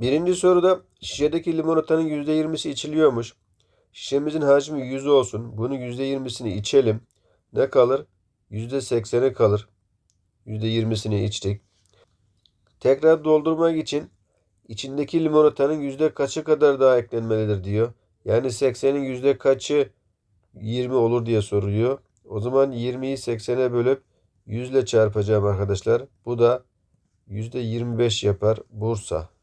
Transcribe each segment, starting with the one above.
Birinci soruda şişedeki limonatanın %20'si içiliyormuş. Şişemizin hacmi 100 olsun. Bunun %20'sini içelim. Ne kalır? %80'i kalır. %20'sini içtik. Tekrar doldurmak için içindeki limonatanın yüzde kaçı kadar daha eklenmelidir diyor. Yani 80'in yüzde kaçı 20 olur diye soruyor. O zaman 20'yi 80'e bölüp 100 ile çarpacağım arkadaşlar. Bu da yüzde 25 yapar Bursa.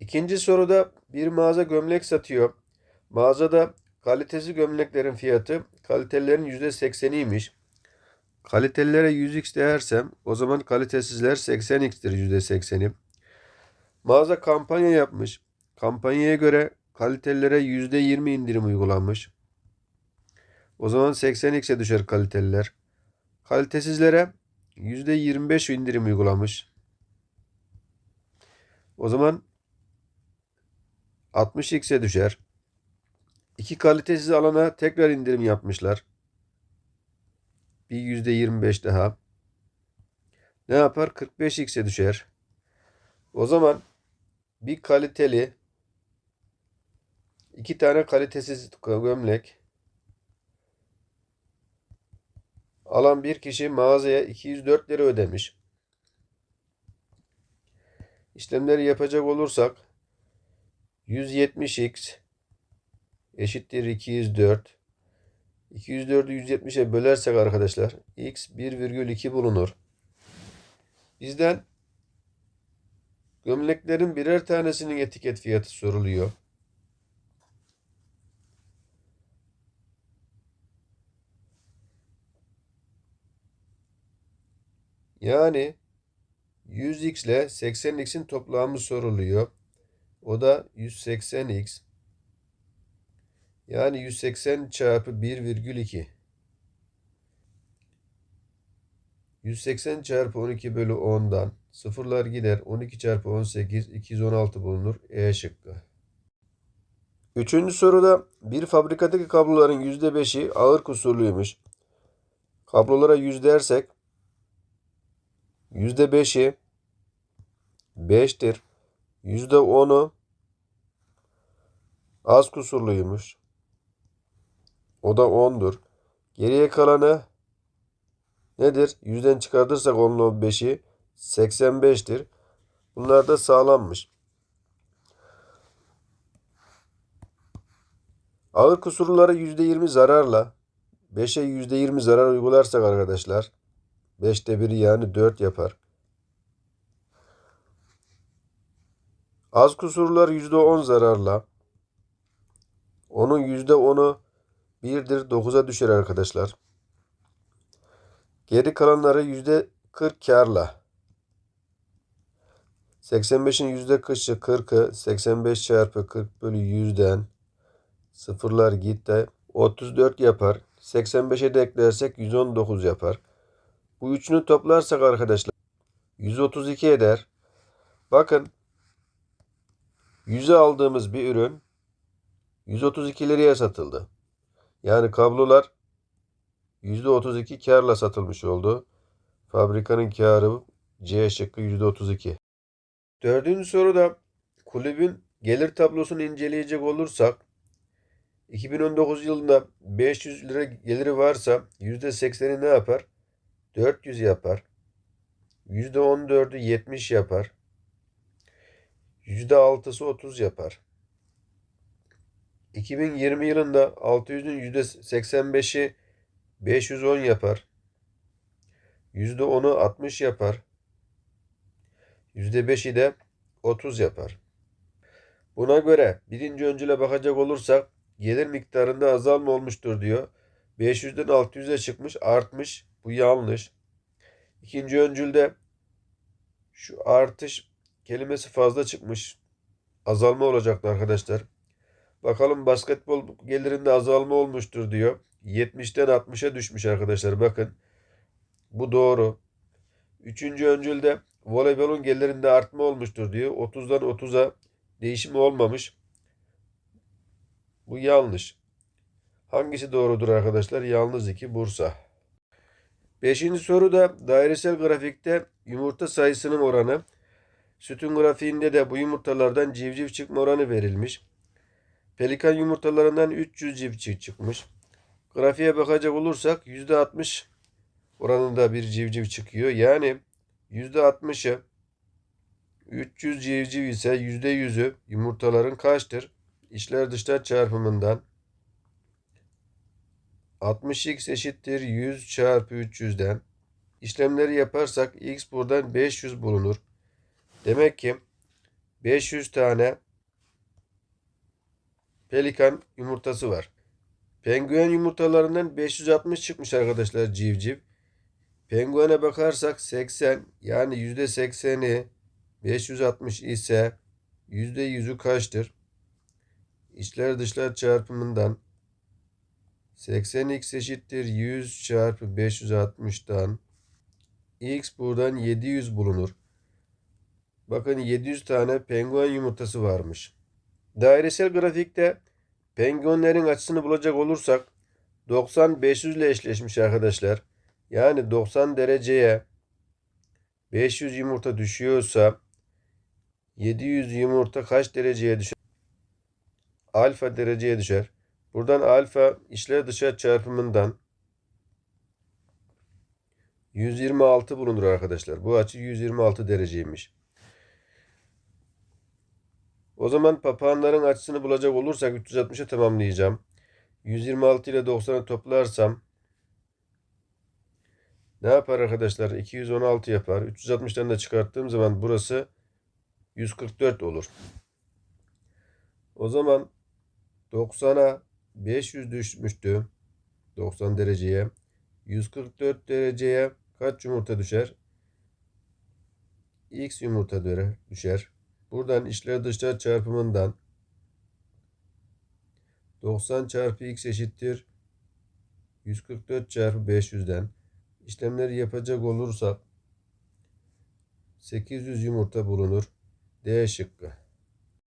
İkinci soruda bir mağaza gömlek satıyor. Mağazada kalitesi gömleklerin fiyatı kalitelilerin %80'iymiş. Kalitelilere 100x dersem o zaman kalitesizler 80x'tir %80'i. Mağaza kampanya yapmış. Kampanyaya göre kalitelilere %20 indirim uygulanmış. O zaman 80x'e düşer kaliteliler. Kalitesizlere %25 indirim uygulamış. O zaman 60x'e düşer. İki kalitesiz alana tekrar indirim yapmışlar. Bir %25 daha. Ne yapar? 45x'e düşer. O zaman bir kaliteli iki tane kalitesiz gömlek alan bir kişi mağazaya 204 lira ödemiş. İşlemleri yapacak olursak 170x eşittir 204. 204'ü 170'e bölersek arkadaşlar x 1,2 bulunur. Bizden gömleklerin birer tanesinin etiket fiyatı soruluyor. Yani 100x ile 80x'in toplamı soruluyor. O da 180x. Yani 180 çarpı 1,2. 180 çarpı 12 bölü 10'dan sıfırlar gider. 12 çarpı 18 216 bulunur. E şıkkı. Üçüncü soruda bir fabrikadaki kabloların %5'i ağır kusurluymuş. Kablolara 100 dersek %5'i 5'tir. %10'u az kusurluymuş. O da 10'dur. Geriye kalanı nedir? 100'den çıkartırsak 10'un 15'i 85'tir. Bunlar da sağlammış. Ağır kusurlara %20 zararla 5'e %20 zarar uygularsak arkadaşlar 5'te 1'i yani 4 yapar. Az kusurlar %10 zararla. Onun %10'u 1'dir 9'a düşer arkadaşlar. Geri kalanları %40 karla. 85'in %40'ı 40'ı 85 çarpı 40 bölü 100'den sıfırlar gitti 34 yapar. 85'e de eklersek 119 yapar. Bu üçünü toplarsak arkadaşlar 132 eder. Bakın 100'e aldığımız bir ürün 132 liraya satıldı. Yani kablolar %32 karla satılmış oldu. Fabrikanın karı C şıkkı %32. Dördüncü soruda kulübün gelir tablosunu inceleyecek olursak 2019 yılında 500 lira geliri varsa %80'i ne yapar? 400 yapar. %14'ü 70 yapar. %6'sı 30 yapar. 2020 yılında 600'ün %85'i 510 yapar. %10'u 60 yapar. %5'i de 30 yapar. Buna göre birinci öncüle bakacak olursak gelir miktarında azalma olmuştur diyor. 500'den 600'e çıkmış artmış. Bu yanlış. İkinci öncülde şu artış kelimesi fazla çıkmış. Azalma olacaktı arkadaşlar. Bakalım basketbol gelirinde azalma olmuştur diyor. 70'ten 60'a düşmüş arkadaşlar bakın. Bu doğru. Üçüncü öncülde voleybolun gelirinde artma olmuştur diyor. 30'dan 30'a değişim olmamış. Bu yanlış. Hangisi doğrudur arkadaşlar? Yalnız 2 Bursa. Beşinci soruda dairesel grafikte yumurta sayısının oranı Sütun grafiğinde de bu yumurtalardan civciv çıkma oranı verilmiş. Pelikan yumurtalarından 300 civciv çıkmış. Grafiğe bakacak olursak %60 oranında bir civciv çıkıyor. Yani %60'ı 300 civciv ise %100'ü yumurtaların kaçtır? İçler dışlar çarpımından 60x eşittir 100 çarpı 300'den. İşlemleri yaparsak x buradan 500 bulunur. Demek ki 500 tane pelikan yumurtası var. Penguen yumurtalarından 560 çıkmış arkadaşlar civciv. Penguene bakarsak 80 yani %80'i 560 ise %100'ü kaçtır? İçler dışlar çarpımından 80x eşittir 100 çarpı 560'dan x buradan 700 bulunur. Bakın 700 tane penguen yumurtası varmış. Dairesel grafikte penguenlerin açısını bulacak olursak 90 500 ile eşleşmiş arkadaşlar. Yani 90 dereceye 500 yumurta düşüyorsa 700 yumurta kaç dereceye düşer? Alfa dereceye düşer. Buradan alfa içler dışarı çarpımından 126 bulunur arkadaşlar. Bu açı 126 dereceymiş. O zaman papağanların açısını bulacak olursak 360'a tamamlayacağım. 126 ile 90'ı toplarsam ne yapar arkadaşlar? 216 yapar. 360'tan da çıkarttığım zaman burası 144 olur. O zaman 90'a 500 düşmüştü. 90 dereceye. 144 dereceye kaç yumurta düşer? X yumurta düşer. Buradan içler dışlar çarpımından 90 çarpı x eşittir 144 çarpı 500'den işlemleri yapacak olursak 800 yumurta bulunur. D şıkkı.